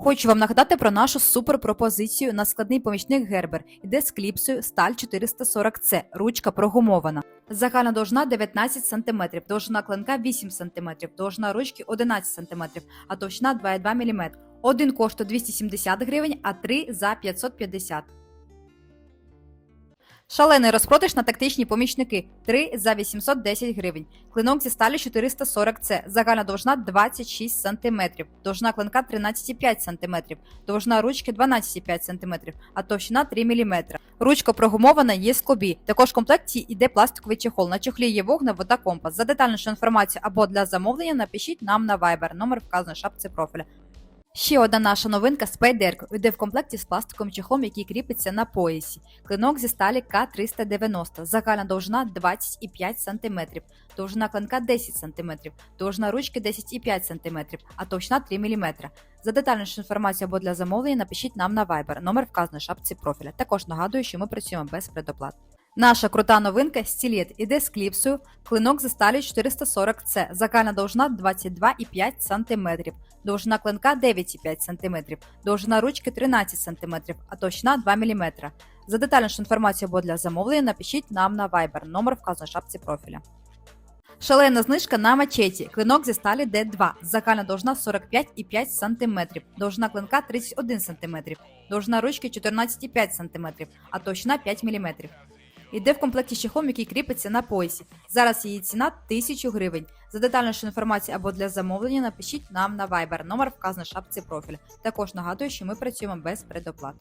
Хочу вам нагадати про нашу суперпропозицію на складний помічник Гербер. Іде з кліпсою сталь 440C, ручка прогумована. Загальна довжина 19 см, довжина клинка 8 см, довжина ручки 11 см, а товщина 2,2 мм. Один коштує 270 гривень, а три за 550. Шалений розпродаж на тактичні помічники 3 за 810 гривень. Клинок зі сталі 440С, загальна довжина 26 см, довжина клинка 13,5 см, довжина ручки 12,5 см, а товщина 3 мм. Ручка прогумована є з клобі. Також в комплекті йде пластиковий чехол. На чехлі є вогне, вода, компас. За детальнішу інформацію або для замовлення напишіть нам на Viber. Номер вказаний в шапці профіля. Ще одна наша новинка спайдерка йде в комплекті з пластиковим чехлом, який кріпиться на поясі. Клинок зі сталі К390, загальна довжина 20,5 см, довжина клинка 10 см, довжина ручки 10,5 см, а товщина 3 мм. За детальнішу інформацію або для замовлення напишіть нам на Viber, номер вказаний в шапці профіля. Також нагадую, що ми працюємо без предоплат. Наша крута новинка стілет іде з кліпсою, клинок зі сталі 440С, загальна довжина 22,5 см, довжина клинка 9,5 см, довжина ручки 13 см, а товщина 2 мм. За детальнішу інформацію або для замовлення напишіть нам на Viber, номер вказаний в шапці профіля. Шалена знижка на мачеті. Клинок зі сталі D2. Загальна довжина 45,5 см, довжина клинка 31 см, довжина ручки 14,5 см, а товщина 5 мм. Йде в комплекті з який кріпиться на поясі. Зараз її ціна 1000 гривень. За детальнішу інформацію або для замовлення напишіть нам на Viber, номер вказаний в шапці профіля. Також нагадую, що ми працюємо без предоплат.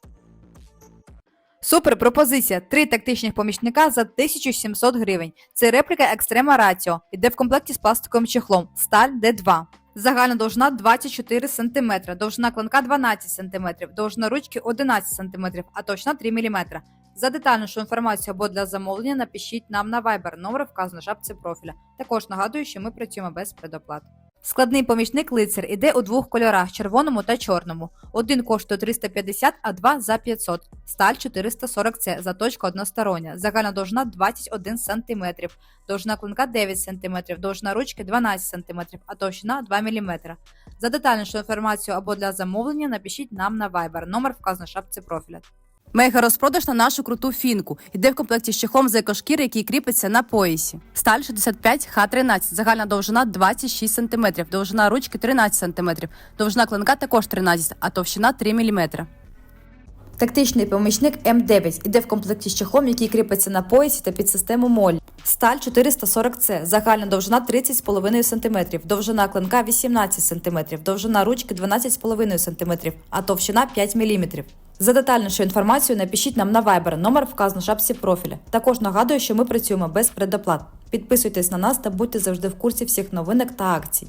Супер пропозиція! Три тактичних помічника за 1700 гривень. Це репліка Extrema Ratio. Іде в комплекті з пластиковим чехлом. Сталь D2. Загальна довжина 24 см, довжина клинка 12 см, довжина ручки 11 см, а точна 3 мм. За детальнішу інформацію або для замовлення напишіть нам на Viber, номер вказано шапці профіля. Також нагадую, що ми працюємо без предоплат. Складний помічник лицар іде у двох кольорах червоному та чорному. Один коштує 350, а два за 500. Сталь 440 С, заточка одностороння. Загальна довжина 21 см, довжина клинка 9 см, довжина ручки 12 см, а товщина 2 мм. За детальнішу інформацію або для замовлення напишіть нам на Viber, номер вказано в шапці профіля. Мега розпродаж на нашу круту фінку. Йде в комплекті з чехлом з екошкіри, який кріпиться на поясі. Сталь 65 Х13, загальна довжина 26 см, довжина ручки 13 см, довжина клинка також 13, а товщина 3 мм. Тактичний помічник М9 іде в комплекті з чехлом, який кріпиться на поясі та під систему моль. Сталь 440С, загальна довжина 30,5 см, довжина клинка 18 см, довжина ручки 12,5 см, а товщина 5 мм. За детальнішу інформацію напишіть нам на Viber, номер вказано в шапці профіля. Також нагадую, що ми працюємо без предоплат. Підписуйтесь на нас та будьте завжди в курсі всіх новинок та акцій.